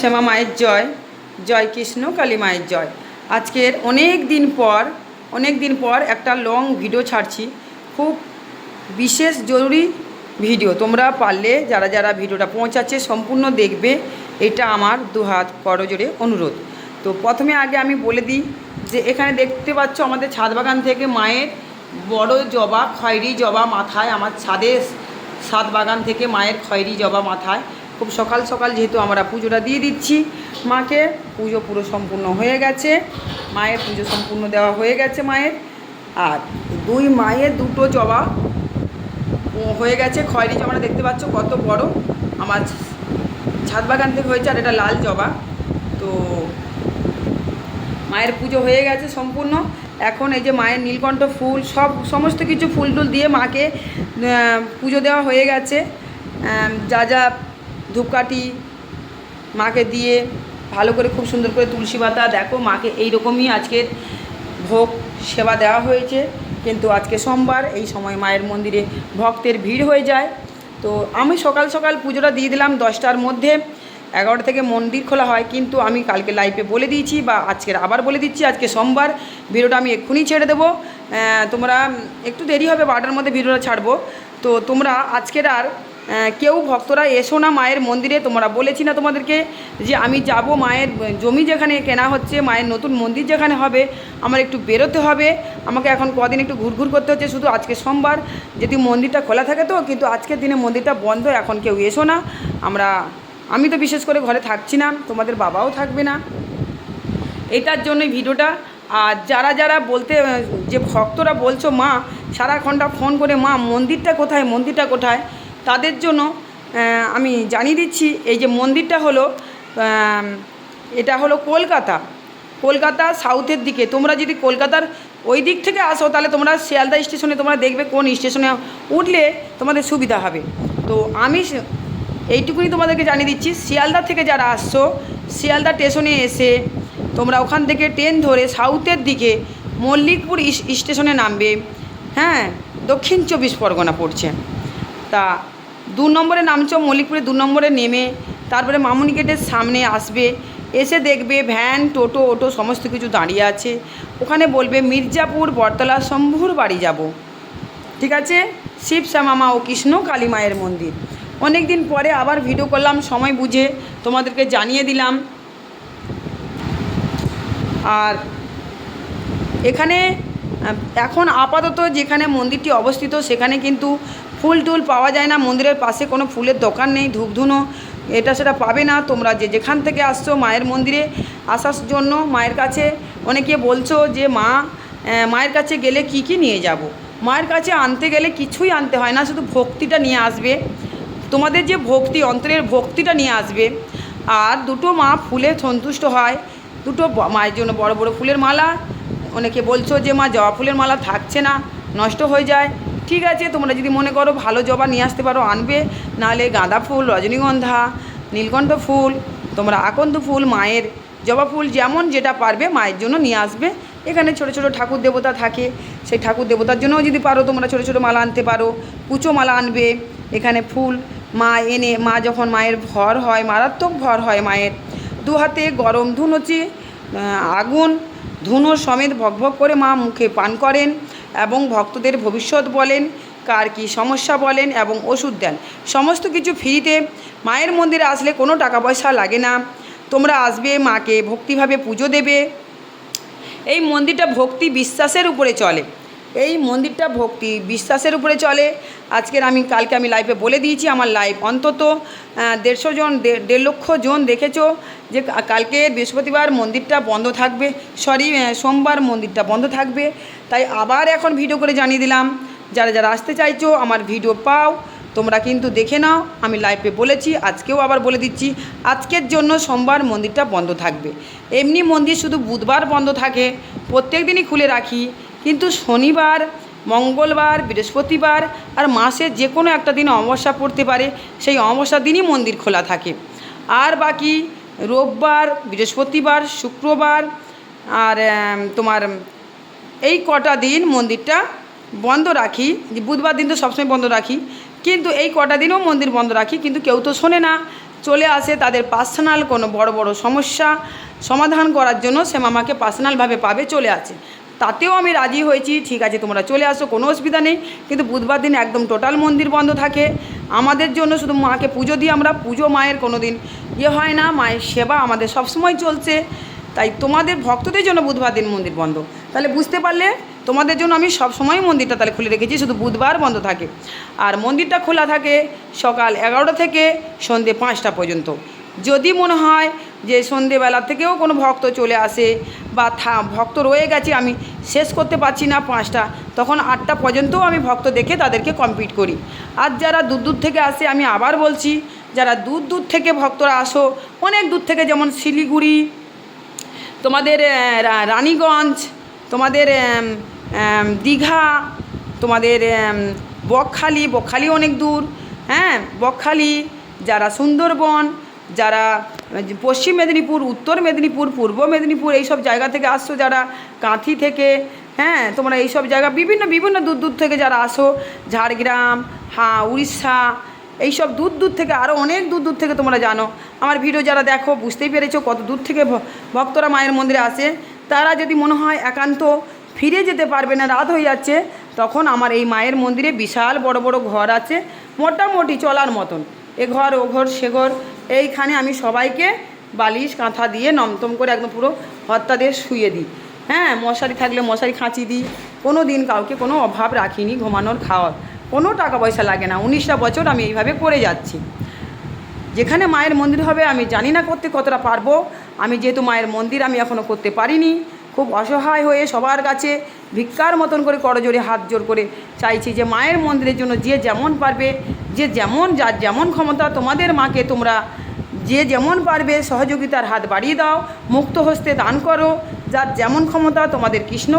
শ্যামা মায়ের জয় জয় কৃষ্ণ, কালী মায়ের জয়। আজকের অনেক দিন পর, অনেক দিন পর একটা লং ভিডিও ছাড়ছি। খুব বিশেষ জরুরি ভিডিও তোমরা পারলে, যারা যারা ভিডিওটা পৌঁছাচ্ছে, সম্পূর্ণ দেখবে। এটা আমার দুহাত করজোরে অনুরোধ। তো প্রথমে আগে আমি বলে দিই যে, এখানে দেখতে পাচ্ছ আমাদের ছাদ বাগান থেকে মায়ের বড় জবা, খয়েরি জবা মাথায়, আমার ছাদে, ছাদ বাগান থেকে মায়ের খয়েরি জবা মাথায়। খুব সকাল সকাল যেহেতু আমরা পুজোটা দিয়ে দিচ্ছি, মাকে। পুজো পুরো সম্পূর্ণ হয়ে গেছে। মায়ের পুজো সম্পূর্ণ দেওয়া হয়ে গেছে মায়ের। আর দুই মায়ের দুটো জবা হয়ে গেছে। খয়েরি জবাটা দেখতে পাচ্ছ কত বড়। আমার ছাদ বাগান থেকে হয়েছে আর এটা লাল জবা। তো মায়ের পুজো হয়ে গেছে সম্পূর্ণ। এখন এই যে মায়ের নীলকণ্ঠ ফুল, সব সমস্ত কিছু ফুল টুল দিয়ে মাকে পুজো দেওয়া হয়ে গেছে। যা যা ধূপকাঠি মাকে দিয়ে ভালো করে খুব সুন্দর করে তুলসী পাতা, দেখো মাকে এই রকমই আজকের ভোগ সেবা দেওয়া হয়েছে। কিন্তু আজকে সোমবার, এই সময় মায়ের মন্দিরে ভক্তের ভিড় হয়ে যায়। তো আমি সকাল সকাল পুজোটা দিয়ে দিলাম দশটার মধ্যে। এগারোটা থেকে মন্দির খোলা হয়, কিন্তু আমি কালকে লাইভে বলে দিয়েছি বা আজকের আবার বলে দিচ্ছি, আজকে সোমবার ভিডিওটা আমি এক্ষুনি ছেড়ে দেবো। তোমরা একটু দেরি হবে, বারোটার মধ্যে ভিডিওটা ছাড়বো। তো তোমরা আজকের আর কেউ ভক্তরা এসো না মায়ের মন্দিরে। তোমরা বলেছি না তোমাদেরকে যে আমি যাব মায়ের জমি যেখানে কেনা হচ্ছে, মায়ের নতুন মন্দির যেখানে হবে, আমার একটু বেরোতে হবে। আমাকে এখন কদিন একটু ঘুরঘুর করতে হচ্ছে, শুধু আজকে সোমবার। যদি মন্দিরটা খোলা থাকে তো, কিন্তু আজকের দিনে মন্দিরটা বন্ধ, এখন কেউ এসো না। আমরা, আমি তো বিশেষ করে ঘরে থাকছি না, তোমাদের বাবাও থাকবে না। এটার জন্যই ভিডিওটা। আর যারা যারা বলতে, যে ভক্তরা বলছো মা, সারাক্ষণটা ফোন করে, মা, মন্দিরটা কোথায়? মন্দিরটা কোথায়? তাদের জন্য আমি জানিয়ে দিচ্ছি, এই যে মন্দিরটা হলো এটা হলো কলকাতা। কলকাতা সাউথের দিকে। তোমরা যদি কলকাতার ওই দিক থেকে আসো, তাহলে তোমরা শিয়ালদা স্টেশনে তোমরা দেখবে কোন স্টেশনে উঠলে তোমাদের সুবিধা হবে। তো আমি এইটুকুনি তোমাদেরকে জানিয়ে দিচ্ছি। শিয়ালদা থেকে যারা আসছো, শিয়ালদা স্টেশনে এসে তোমরা ওখান থেকে ট্রেন ধরে সাউথের দিকে মল্লিকপুর স্টেশনে নামবে। হ্যাঁ দক্ষিণ চব্বিশ পরগনা পড়ছে। তা দু নম্বরে নামছো মল্লিকপুরে, দু নম্বরে নেমে, তারপরে মামুনি গেটের সামনে আসবে, এসে দেখবে ভ্যান, টোটো, অটো সমস্ত কিছু দাঁড়িয়ে আছে। ওখানে বলবে, মির্জাপুর বটতলা শম্ভুর বাড়ি যাব। ঠিক আছে? শিব শ্যামামা ও কৃষ্ণ কালী মায়ের মন্দির। অনেক দিন পরে আবার ভিডিও করলাম, সময় বুঝে তোমাদেরকে জানিয়ে দিলাম। আর এখানে, এখন আপাতত যেখানে মন্দিরটি অবস্থিত, সেখানে কিন্তু ফুল টুল পাওয়া যায় না, মন্দিরের পাশে কোনো ফুলের দোকান নেই, ধূপধুনো, এটা সেটা পাবে না। তোমরা যে যেখান থেকে আসছো মায়ের মন্দিরে আসার জন্য, মায়ের কাছে অনেকে বলছো যে, মা মায়ের কাছে গেলে কি কি নিয়ে যাব। মায়ের কাছে আনতে গেলে কিছুই আনতে হয় না, শুধু ভক্তিটা নিয়ে আসবে। তোমাদের যে ভক্তি, অন্তরের ভক্তিটা নিয়ে আসবে। আর দুটো মা ফুলে সন্তুষ্ট হয়, দুটো মায়ের জন্য বড় বড় ফুলের মালা। অনেকে বলছো যে, মা, জবা ফুলের মালা থাকছে না, নষ্ট হয়ে যায়। ঠিক আছে, তোমরা যদি মনে করো ভালো জবা নিয়ে আসতে পারো, আনবে। নাহলে গাঁদা ফুল, রজনীগন্ধা, নীলকণ্ঠ ফুল, তোমরা আকন্দ ফুল, মায়ের জবা ফুল, যেমন যেটা পারবে মায়ের জন্য নিয়ে আসবে। এখানে ছোট ছোট ঠাকুর দেবতা থাকে, সেই ঠাকুর দেবতার জন্যও যদি পারো তোমরা ছোট ছোট মালা আনতে পারো কুচো মালা আনবে। এখানে ফুল, মা এনে, মা যখন মায়ের ভর হয়, মারাত্মক ভর হয় মায়ের, দু হাতে গরম ধুনুচি আগুন, ধুনো সমেত ভকভক করে মা মুখে পান করেন। এবং ভক্তদের ভবিষ্যৎ বলেন, কার কী সমস্যা বলেন এবং ওষুধ দেন। সমস্ত কিছু ফ্রিতে। মায়ের মন্দিরে আসলে কোনো টাকা পয়সা লাগে না। তোমরা আসবে, মাকে ভক্তিভাবে পুজো দেবে। এই মন্দিরটা ভক্তি বিশ্বাসের উপরে চলে। এই মন্দিরটা ভক্তি, বিশ্বাসের উপরে চলে। আজকের আমি, কালকে আমি লাইভে বলে দিয়েছি, আমার লাইভ অন্তত দেড়শো জন, দেড় লক্ষ জন দেখেছ যে কালকে বৃহস্পতিবার মন্দিরটা বন্ধ থাকবে। সরি সোমবার মন্দিরটা বন্ধ থাকবে। তাই আবার এখন ভিডিও করে জানিয়ে দিলাম, যারা যারা আসতে চাইছো, আমার ভিডিও পাও, তোমরা কিন্তু দেখে নাও। আমি লাইভে বলেছি, আজকেও আবার বলে দিচ্ছি, আজকের জন্য সোমবার মন্দিরটা বন্ধ থাকবে। এমনি মন্দির শুধু বুধবার বন্ধ থাকে, প্রত্যেক দিনই খুলে রাখি। কিন্তু শনিবার, মঙ্গলবার, বৃহস্পতিবার আর মাসে যে কোনো একটা দিন অমাবস্যা পড়তে পারে, সেই অমাবস্যার দিনই মন্দির খোলা থাকে। আর বাকি রোববার, বৃহস্পতিবার, শুক্রবার আর তোমার এই কটা দিন মন্দিরটা বন্ধ রাখি। বুধবার দিন তো সবসময় বন্ধ রাখি। কিন্তু এই কটা দিনও মন্দির বন্ধ রাখি। কিন্তু কেউ তো শোনে না। চলে আসে তাদের পার্সোনাল কোনো বড় বড় সমস্যা সমাধান করার জন্য সে মামাকে পার্সোনালভাবে পাবে চলে আসে। তাতেও আমি রাজি হয়েছি। ঠিক আছে, তোমরা চলে আসো, কোনো অসুবিধা নেই। কিন্তু বুধবার দিন একদম টোটাল মন্দির বন্ধ থাকে। আমাদের জন্য শুধু মাকে পুজো দিই আমরা, পুজো মায়ের কোনো দিন ইয়ে হয় না, মায়ের সেবা আমাদের সবসময় চলছে। তাই তোমাদের ভক্তদের জন্য বুধবার দিন মন্দির বন্ধ। তাহলে বুঝতে পারলে তোমাদের জন্য আমি সব সময় মন্দিরটা তাহলে খুলে রেখেছি, শুধু বুধবার বন্ধ থাকে। আর মন্দিরটা খোলা থাকে সকাল এগারোটা থেকে সন্ধে পাঁচটা পর্যন্ত। যদি মনে হয় যে সন্ধেবেলা থেকেও কোনো ভক্ত চলে আসে বা থা, ভক্ত রয়ে গেছে, আমি শেষ করতে পারছি না পাঁচটা, তখন আটটা পর্যন্তও আমি ভক্ত দেখে তাদেরকে কমপ্লিট করি। আর যারা দূর দূর থেকে আসে, আমি আবার বলছি, যারা দূর দূর থেকে ভক্তরা আসো, অনেক দূর থেকে যেমন শিলিগুড়ি, তোমাদের রানীগঞ্জ, তোমাদের দীঘা, তোমাদের বকখালি বকখালি অনেক দূর হ্যাঁ বকখালি, যারা সুন্দরবন যারা পশ্চিম মেদিনীপুর, উত্তর মেদিনীপুর, পূর্ব মেদিনীপুর এইসব জায়গা থেকে আসছো যারা, কাঁথি থেকে হ্যাঁ তোমরা এইসব জায়গা, বিভিন্ন বিভিন্ন দূর দূর থেকে যারা আসো, ঝাড়গ্রাম হ্যাঁ উড়িষ্যা এইসব দূর দূর থেকে আরও অনেক দূর দূর থেকে তোমরা জানো। আমার ভিডিও যারা দেখো, বুঝতেই পেরেছ কত দূর থেকে ভক্তরা মায়ের মন্দিরে আসে। তারা যদি মনে হয় একান্ত ফিরে যেতে পারবে না, রাত হয়ে যাচ্ছে, তখন আমার এই মায়ের মন্দিরে বিশাল বড় বড় ঘর আছে, মোটামুটি চলার মতন। এ ঘর, ও ঘর, সে ঘর এইখানে আমি সবাইকে বালিশ, কাঁথা দিয়ে নমতম করে একদম পুরো হত্যা দিয়ে শুয়ে দিই। হ্যাঁ মশারি থাকলে মশারি খাঁচি দিই। কোনো দিন কাউকে কোনো অভাব রাখিনি ঘুমানোর খাওয়ার। কোনো টাকা পয়সা লাগে না। উনিশটা বছর আমি এইভাবে করে যাচ্ছি। যেখানে মায়ের মন্দির হবে, আমি জানি না করতে কতটা পারব। আমি যেহেতু মায়ের মন্দির আমি এখনও করতে পারিনি। খুব অসহায় হয়ে সবার কাছে ভিক্ষার মতন করে করজোরে হাত জোর করে চাইছি যে মায়ের মন্দিরের জন্য যে যেমন পারবে, যে যেমন যার যেমন ক্ষমতা তোমাদের মাকে তোমরা যে যেমন পারবে সহযোগিতার হাত বাড়িয়ে দাও, মুক্ত হস্তে দান করো। যার যেমন ক্ষমতা তোমাদের কৃষ্ণ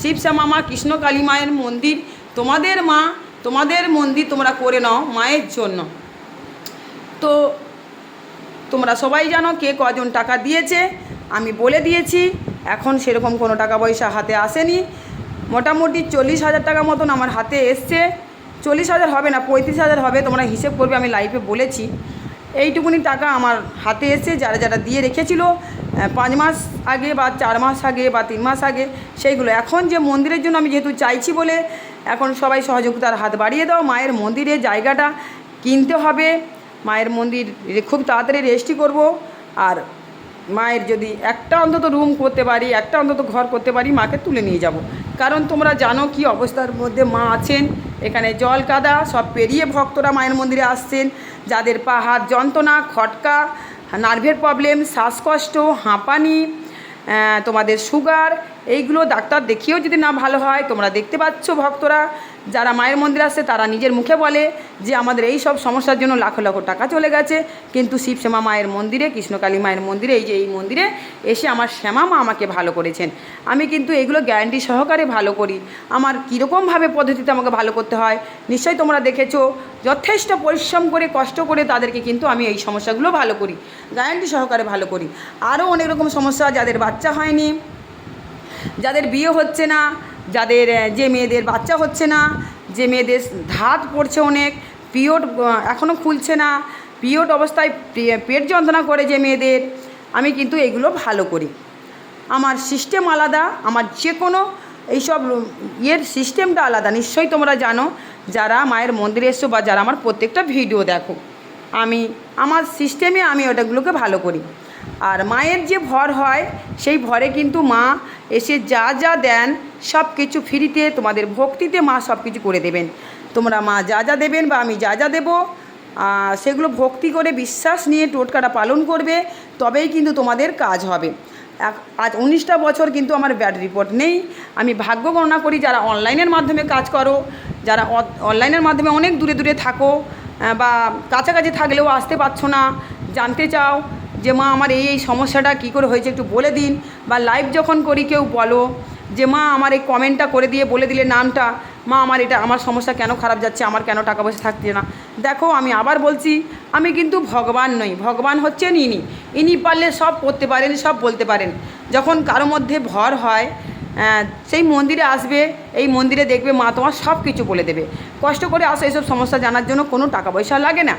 শিবশ্যামা মা কৃষ্ণ কালী মায়ের মন্দির, তোমাদের মা, তোমাদের মন্দির তোমরা করে নাও মায়ের জন্য। তো তোমরা সবাই জানো কে কজন টাকা দিয়েছে, আমি বলে দিয়েছি, এখন সেরকম কোনো টাকা পয়সা হাতে আসেনি। মোটামুটি চল্লিশ হাজার টাকা মতন আমার হাতে এসছে। চল্লিশ হাজার হবে না, পঁয়ত্রিশ হাজার হবে, তোমরা হিসেব করবে, আমি লাইফে বলেছি। এইটুকুনি টাকা আমার হাতে এসে যারা যারা দিয়ে রেখেছিল পাঁচ মাস আগে বা চার মাস আগে বা তিন মাস আগে, সেইগুলো। এখন যে মন্দিরের জন্য আমি যেহেতু চাইছি বলে, এখন সবাই সহযোগিতার হাত বাড়িয়ে দাও, মায়ের মন্দিরে জায়গাটা কিনতে হবে। মায়ের মন্দির খুব তাড়াতাড়ি রেজিস্ট্রি করব। আর মায়ের যদি একটা অন্তত রুম করতে পারি, একটা অন্তত ঘর করতে পারি, মাকে তুলে নিয়ে যাব। কারণ তোমরা জানো কি অবস্থার মধ্যে মা আছেন। এখানে জল কাদা, সব পেরিয়ে ভক্তরা মায়ের মন্দিরে আসছেন। যাদের পাহাড় যন্ত্রণা, খটকা, নার্ভের প্রবলেম শ্বাসকষ্ট, হাঁপানি তোমাদের সুগার এইগুলো ডাক্তার দেখিয়েও যদি না ভালো হয়, তোমরা দেখতে পাচ্ছ ভক্তরা। যারা মায়ের মন্দিরে আসছে তারা নিজের মুখে বলে যে আমাদের এই সব সমস্যার জন্য লাখ লাখ টাকা চলে গেছে। কিন্তু শিবশ্যামা মায়ের মন্দিরে, কৃষ্ণকালী মায়ের মন্দিরে, এই যে এই মন্দিরে এসে আমার শ্যামা মা আমাকে ভালো করেছেন। আমি কিন্তু এগুলো গ্যারান্টি সহকারে ভালো করি। আমার কীরকমভাবে পদ্ধতিতে আমাকে ভালো করতে হয়, নিশ্চয়ই তোমরা দেখেছ, যথেষ্ট পরিশ্রম করে, কষ্ট করে তাদেরকে কিন্তু আমি এই সমস্যাগুলো ভালো করি গ্যারান্টি সহকারে ভালো করি। আরও অনেক রকম সমস্যা, যাদের বাচ্চা হয়নি, যাদের বিয়ে হচ্ছে না যাদের যে মেয়েদের বাচ্চা হচ্ছে না, যে মেয়েদের ধাত পড়ছে অনেক, পিরিয়ড এখনও খুলছে না, পিরিয়ড অবস্থায় পেট যন্ত্রণা করে যে মেয়েদের, আমি কিন্তু এগুলো ভালো করি। আমার সিস্টেম আলাদা, আমার যে কোনো এইসব ইয়ের সিস্টেমটা আলাদা। নিশ্চয়ই তোমরা জানো, যারা মায়ের মন্দিরে এসছো বা যারা আমার প্রত্যেকটা ভিডিও দেখো, আমি, আমার সিস্টেমে আমি ওটাগুলোকে ভালো করি। আর মায়ের যে ভর হয়, সেই ভরে কিন্তু মা এসে যা যা দেন সব কিছু ফ্রিতে তোমাদের ভক্তিতে মা সব কিছু করে দেবেন। তোমরা মা যা যা দেবেন বা আমি যা যা দেবো সেগুলো ভক্তি করে বিশ্বাস নিয়ে টোটকাটা পালন করবে, তবেই কিন্তু তোমাদের কাজ হবে। আজ উনিশটা বছর কিন্তু আমার ব্যাড রিপোর্ট নেই। আমি ভাগ্য গণনা করি, যারা অনলাইনের মাধ্যমে কাজ করো, যারা অনলাইনের মাধ্যমে অনেক দূরে দূরে থাকো বা কাছাকাছি থাকলেও আসতে পারছ না, জানতে চাও যে, মা, আমার এই এই সমস্যাটা কী করে হয়েছে একটু বলে দিন। বা, লাইভ যখন করি, কেউ বলো। যে, মা, আমার এই কমেন্টটা করে দিয়ে বলে দিলে নামটা। মা, আমার এটা, আমার সমস্যা কেন খারাপ যাচ্ছে? আমার কেন টাকা পয়সা থাকছে না? দেখো, আমি আবার বলছি, আমি কিন্তু ভগবান নই। ভগবান হচ্ছেন ইনি। ইনি পারলে সব করতে পারেন, সব বলতে পারেন। যখন কারও মধ্যে ভর হয় সেই মন্দিরে আসবে, এই মন্দিরে দেখবে মা তোমার সব কিছু বলে দেবে। কষ্ট করে আসো এইসব সমস্যা জানার জন্য কোনো টাকা পয়সা লাগে না।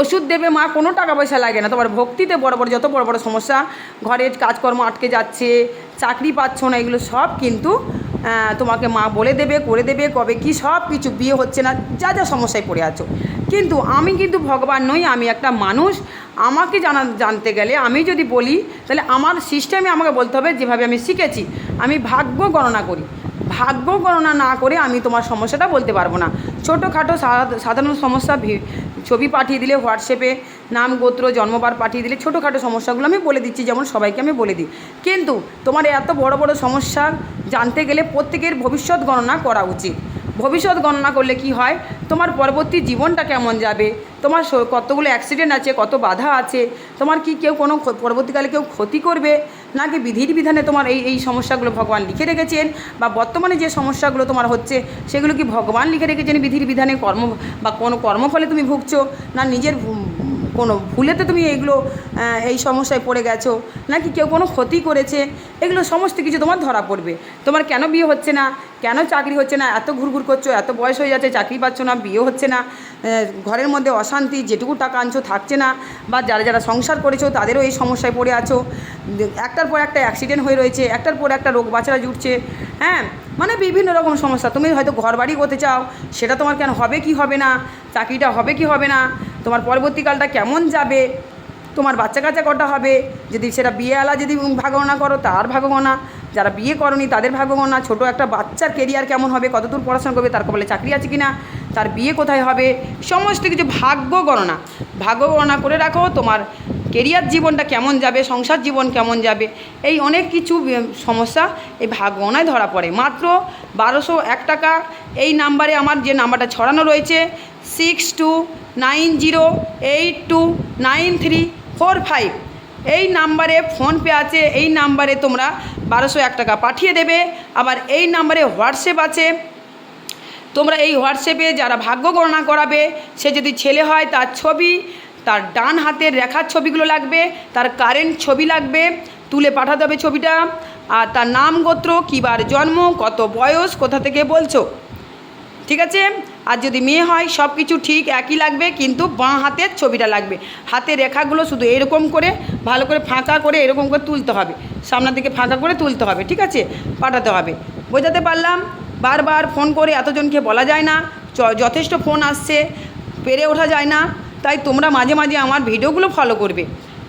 ওষুধ দেবে, মা, কোনো টাকা পয়সা লাগে না। তোমার ভক্তিতে বড় বড়, যত বড় বড় সমস্যা, ঘরের কাজকর্ম আটকে যাচ্ছে, চাকরি পাচ্ছ না, এগুলো সব কিন্তু তোমাকে মা বলে দেবে, করে দেবে, কবে কি সব কিছু বিয়ে হচ্ছে না, যা যা সমস্যায় পড়ে আছো। কিন্তু আমি কিন্তু ভগবান নই, আমি একটা মানুষ। আমাকে জানা, জানতে গেলে আমি যদি বলি, তাহলে আমার সিস্টেমে আমাকে বলতে হবে, যেভাবে আমি শিখেছি, আমি ভাগ্য গণনা করি। ভাগ্য গণনা না করে আমি তোমার সমস্যাটা বলতে পারব না। ছোটোখাটো সাধারণ সমস্যা ছবি পাঠিয়ে দিলে হোয়াটসঅ্যাপে নাম, গোত্র, জন্মবার পাঠিয়ে দিলে ছোটোখাটো সমস্যাগুলো আমি বলে দিচ্ছি, যেমন সবাইকে আমি বলে দিই। কিন্তু তোমার এত বড় বড় সমস্যা জানতে গেলে প্রত্যেকের ভবিষ্যৎ গণনা করা উচিত। ভবিষ্যৎ গণনা করলে কি হয়? তোমার পরবর্তী জীবনটা কেমন যাবে? তোমার কতগুলো অ্যাক্সিডেন্ট আছে, কত বাধা আছে? তোমার কি কেউ কোনো পরবর্তীকালে কেউ ক্ষতি করবে? নাকি বিধির বিধানে তোমার এই এই সমস্যাগুলো ভগবান লিখে রেখেছেন? বা বর্তমানে যে সমস্যাগুলো তোমার হচ্ছে, সেগুলো কি ভগবান লিখে রেখেছেন বিধির বিধানে? কর্ম, বা কোনো কর্মফলে তুমি ভুগছো? না নিজের কোনো ভুলেতে তুমি এইগুলো এই সমস্যায় পড়ে গেছো? নাকি কেউ কোনো ক্ষতি করেছে? এগুলো সমস্ত কিছু তোমার ধরা পড়বে। তোমার কেন বিয়ে হচ্ছে না? কেন চাকরি হচ্ছে না? এত ঘুরঘুর করছ, এত বয়স হয়ে যাচ্ছে, চাকরি পাচ্ছ না, বিয়ে হচ্ছে না ঘরের মধ্যে অশান্তি, যেটুকু টাকা আনছো থাকছে না, বা যারা যারা সংসার করেছ তাদেরও এই সমস্যায় পড়ে আছো। একটার পর একটা অ্যাক্সিডেন্ট হয়ে রয়েছে, একটার পর একটা রোগ বাচ্চারা জুটছে হ্যাঁ? মানে বিভিন্ন রকম সমস্যা। তুমি হয়তো ঘর বাড়ি করতে চাও, সেটা তোমার কেন হবে কি হবে না? চাকরিটা হবে কি হবে না? তোমার পরবর্তীকালটা কেমন যাবে? তোমার বাচ্চা কাচ্চা কটা হবে? যদি সেটা বিয়েওয়ালা যদি ভাগগণনা করো, তার ভাগগণনা যারা বিয়ে করনি, তাদের ভাগগণনা ছোট একটা বাচ্চার কেরিয়ার কেমন হবে? কতদূর পড়াশোনা করবে? তার কপালে চাকরি আছে কি না তার বিয়ে কোথায় হবে? সমস্ত কিছু ভাগ্য গণনা। ভাগ্য গণনা করে রাখো, তোমার কেরিয়ার জীবনটা কেমন যাবে? সংসার জীবন কেমন যাবে? এই অনেক কিছু সমস্যা এই ভাগগণায় ধরা পড়ে। মাত্র বারোশো এক টাকা। এই নাম্বারে আমার যে নাম্বারটা ছড়ানো রয়েছে six two nine zero eight two nine three four five এই নাম্বারে ফোনপে আছে। এই নাম্বারে তোমরা বারোশো এক টাকা পাঠিয়ে দেবে। আবার এই নাম্বারে হোয়াটসঅ্যাপ আছে। তোমরা এই হোয়াটসঅ্যাপে যারা ভাগ্য গণনা করাবে, সে যদি ছেলে হয় তার ছবি, তার ডান হাতের রেখার ছবিগুলো লাগবে, তার কারেন্ট ছবি লাগবে, তুলে পাঠাতে হবে ছবিটা। আর তার নাম, গোত্র কিবার জন্ম, কত বয়স, কোথা থেকে বলছো? ঠিক আছে? আর যদি মেয়ে হয়, সব কিছু ঠিক একই লাগবে, কিন্তু বাঁ হাতের ছবিটা লাগবে। হাতের রেখাগুলো শুধু এরকম করে, ভালো করে ফাঁকা করে এরকম করে তুলতে হবে। সামনের দিকে ফাঁকা করে তুলতে হবে, ঠিক আছে? পাঠাতে হবে। বোঝাতে পারলাম? বারবার ফোন করে এতজনকে বলা যায় না যথেষ্ট ফোন আসছে, পেরে ওঠা যায় না, তাই তোমরা মাঝে মাঝে আমার ভিডিওগুলো ফলো করবে।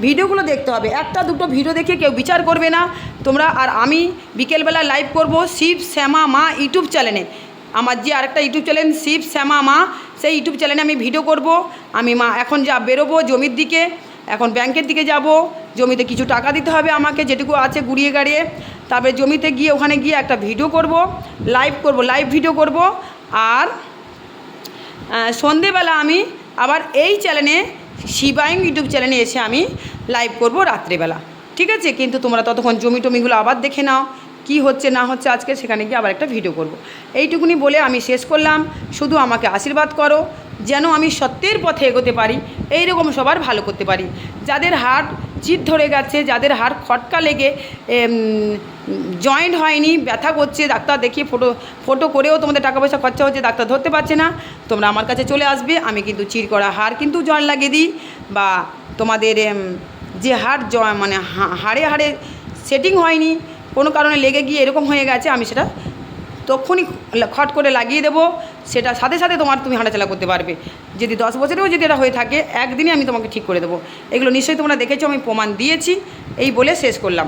ভিডিওগুলো দেখতে হবে। একটা, দুটো ভিডিও দেখে কেউ বিচার করবে না। তোমরা আর আমি বিকেলবেলা লাইভ করব শিব, শ্যামা, মা, ইউটিউব চ্যানেলে আমার যে আরেকটা ইউটিউব চ্যানেল শিব শ্যামা মা, সেই ইউটিউব চ্যানেলে আমি ভিডিও করব। আমি মা, এখন যা বেরোবো জমির দিকে, এখন ব্যাংকের দিকে যাব। জমিতে কিছু টাকা দিতে হবে আমাকে, যেটুকু আছে গুড়িয়ে গাড়িয়ে। তারপরে জমিতে গিয়ে ওখানে গিয়ে একটা ভিডিও করব, লাইভ করব, লাইভ ভিডিও করব। আর সন্ধেবেলা আমি আবার এই চ্যানেলে শিবায়ং ইউটিউব চ্যানেলে এসে আমি লাইভ করব রাত্রেবেলা। ঠিক আছে? কিন্তু তোমরা ততক্ষণ জমি টমিগুলো আবার দেখে নাও। কি হচ্ছে, না হচ্ছে, আজকে সেখানে গিয়ে আবার একটা ভিডিও করব। এইটুকুনি বলে আমি শেষ করলাম। শুধু আমাকে আশীর্বাদ করো, যেন আমি সত্যের পথে এগোতে পারি এই রকম সবার ভালো করতে পারি। যাদের হাট চিট ধরে গেছে, যাদের হাড় খটকা লেগে জয়েন্ট হয়নি, ব্যথা করছে, ডাক্তার দেখিয়ে ফটো ফটো করেও তোমাদের টাকা পয়সা খরচা হচ্ছে, ডাক্তার ধরতে পারছে না। তোমরা আমার কাছে চলে আসবে, আমি কিন্তু চির করা হাড় কিন্তু জয়েন্ট লাগিয়ে দিই। বা তোমাদের যে হাড় জ- মানে হাড়ে হাড়ে সেটিং হয়নি কোনো কারণে লেগে গিয়ে এরকম হয়ে গেছে, আমি সেটা তখনই খট করে লাগিয়ে দেবো, সেটা সাথে সাথে তোমার তুমি হাঁটাচলা করতে পারবে। যদি দশ বছরেও যদি এটা হয়ে থাকে, একদিনই আমি তোমাকে ঠিক করে দেবো। এগুলো নিশ্চয়ই তোমরা দেখেছ, আমি প্রমাণ দিয়েছি, এই বলে শেষ করলাম।